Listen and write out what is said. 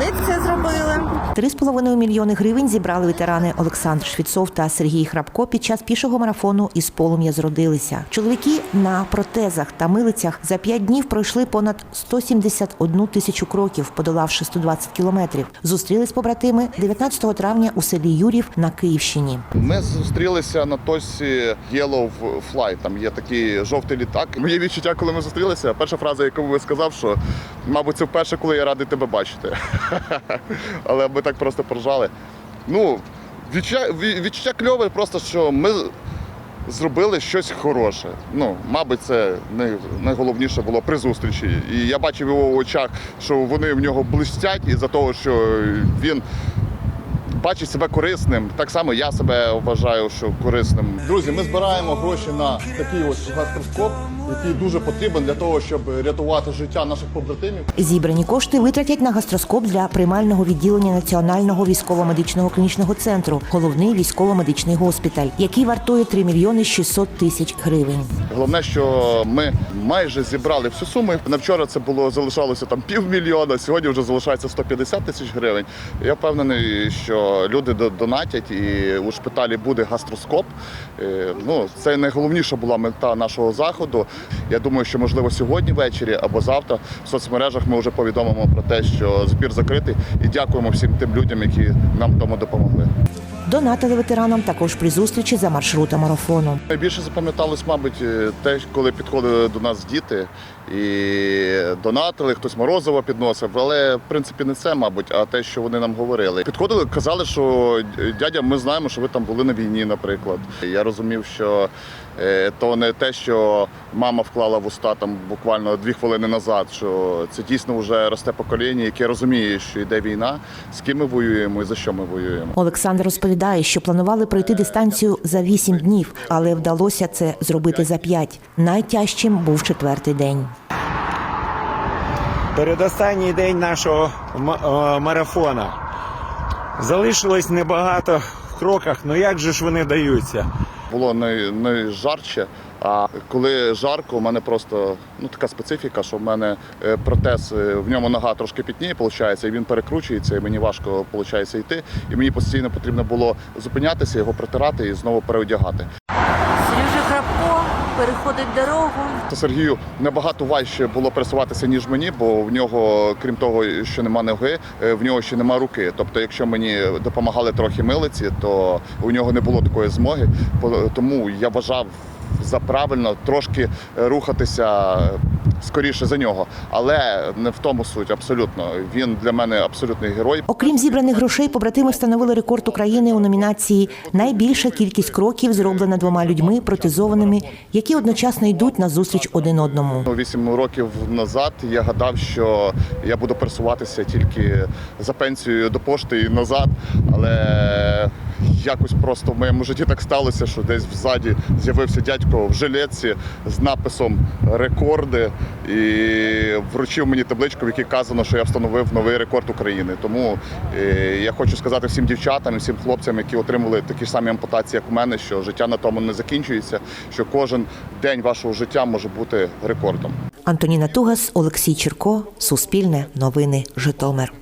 молодець, це зробили. Три з половиною мільйони гривень зібрали ветерани Олександр Швіцов та Сергій Храпко під час пішого марафону із полум'я зродилися. Чоловіки на протезах та милицях за п'ять днів пройшли понад 171 тисячу кроків, подолавши 120 кілометрів. Зустрілись побратими 19 травня у селі Юрів на Київщині. Ми зустрілися на точці Yellow Flight, там є такий жовтий літак. Моє відчуття, коли ми зустрілися, перша фраза, яку ви сказав, що мабуть це вперше, коли я радий тебе бачити. Але ми так просто поржали. Ну, відчуття, відчуття кльове, просто що ми зробили щось хороше. Ну, мабуть, це найголовніше було при зустрічі. І я бачив його в очах, що вони в нього блистять із-за того, що він бачить себе корисним. Так само я себе вважаю, що корисним. Друзі, ми збираємо гроші на такий ось гастроскоп, який дуже потрібен для того, щоб рятувати життя наших побратимів. Зібрані кошти витратять на гастроскоп для приймального відділення Національного військово-медичного клінічного центру, головний військово-медичний госпіталь, який вартує 3 мільйони 600 тисяч гривень. Головне, що ми майже зібрали всю суму. На вчора це було залишалося там півмільйона. Сьогодні вже залишається 150 тисяч гривень. Я впевнений, що люди до- донатять і у шпиталі буде гастроскоп. Е, Ну це найголовніша була мета нашого заходу. Я думаю, що можливо сьогодні ввечері або завтра в соцмережах ми вже повідомимо про те, що збір закритий, і дякуємо всім тим людям, які нам тому допомогли. Донатили ветеранам також при зустрічі за маршрутом марафону. Найбільше запам'яталось, мабуть, е, те, коли підходили до нас діти і донатили, хтось морозиво підносив, але в принципі не це, мабуть, а те, що вони нам говорили. Підходили, казали, що дядя, ми знаємо, що ви там були на війні, наприклад. Я розумів, що е, то не те, що мама вклала в уста там буквально дві хвилини назад, що це дійсно вже росте покоління, яке розуміє, що йде війна, з ким ми воюємо і за що ми воюємо. Олександр розповідає, що планували пройти дистанцію за 8 днів, але вдалося це зробити за 5. Найтяжчим був четвертий день. Передостанній день нашого е, марафона. Залишилось небагато в кроках, ну як же ж вони даються? було не, не жарче. А коли жарко, у мене просто ну така специфіка, що в мене е, протез, е, в ньому нога трошки пітніє, виходить, і він перекручується, і мені важко виходить, йти. І мені постійно потрібно було зупинятися, його протирати і знову переодягати. Сережа Храпко переходить дорогу. Сергію набагато важче було пересуватися, ніж мені, бо в нього, крім того, що нема ноги, е, в нього ще нема руки. Тобто, якщо мені допомагали трохи милиці, то у нього не було такої змоги. Тому я вважав за правильно трошки е, рухатися скоріше за нього. Але не в тому суть абсолютно. Він для мене абсолютний герой. Окрім зібраних грошей, побратими встановили рекорд України у номінації Найбільша кількість кроків зроблена двома людьми протезованими, які одночасно йдуть на зустріч один одному. Ну, Вісім років назад я гадав, що я буду пересуватися тільки за пенсією до пошти і назад, але якось просто в моєму житті так сталося, що десь взаді з'явився дядько в жилетці з написом рекорди і вручив мені табличку, в якій казано, що я встановив новий рекорд України. Тому е, я хочу сказати всім дівчатам всім хлопцям, які отримали такі ж самі ампутації, як у мене, що життя на тому не закінчується, що кожен день вашого життя може бути рекордом. Антоніна Тугас, Олексій Черко, Суспільне, Новини, Житомир.